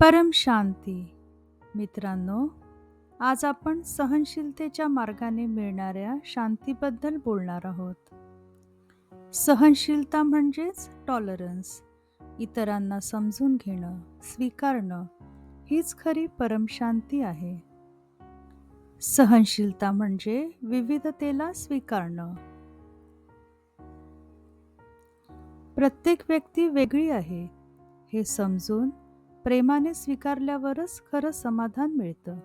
परम शांती. मित्रांनो आज आपण सहनशीलतेच्या मार्गाने मिळणाऱ्या शांतीबद्दल बोलणार आहोत. सहनशीलता म्हणजेच टॉलरन्स इतरांना समजून घेणं स्वीकारणं हीच खरी परमशांती आहे. सहनशीलता म्हणजे विविधतेला स्वीकारणं. प्रत्येक व्यक्ती वेगळी आहे हे समजून प्रेमाने स्वीकारल्यावरच खरं समाधान मिळतं.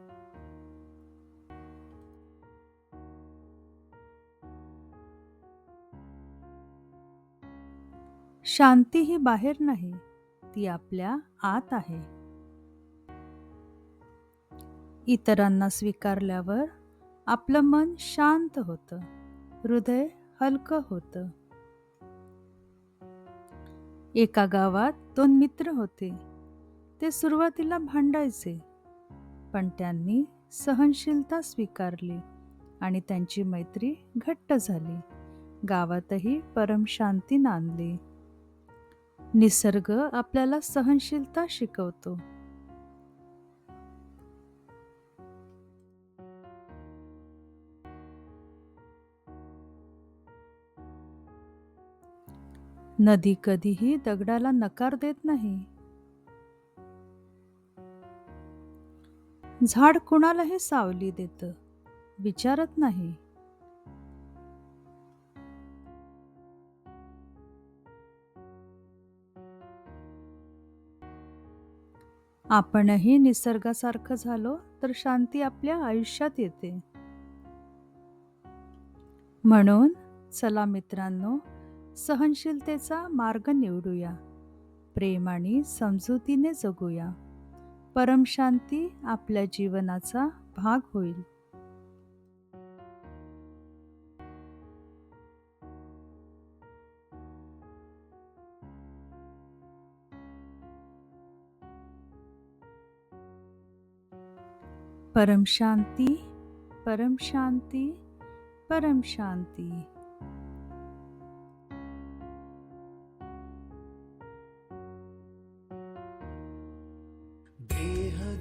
शांती ही बाहेर नाही ती आपल्या आत आहे. इतरांना स्वीकारल्यावर आपलं मन शांत होतं हृदय हलकं होतं. एका गावात दोन मित्र होते. ते सुरुवातीला भांडायचे. पण त्यांनी सहनशीलता स्वीकारली आणि त्यांची मैत्री घट्ट झाली. गावातही परमशांती नांदली. निसर्ग आपल्याला सहनशीलता शिकवतो. नदी कधीही दगडाला नकार देत नाही. झाड कुणालाही सावली देतं. विचारत नाही. आपणही निसर्गासारखं झालो तर शांती आपल्या आयुष्यात येते. म्हणून चला मित्रांनो सहनशीलतेचा मार्ग निवडूया. प्रेम आणि समजुतीने जगूया. परमशांती आपल्या जीवनाचा भाग होईल. परमशांती परमशांती परमशांती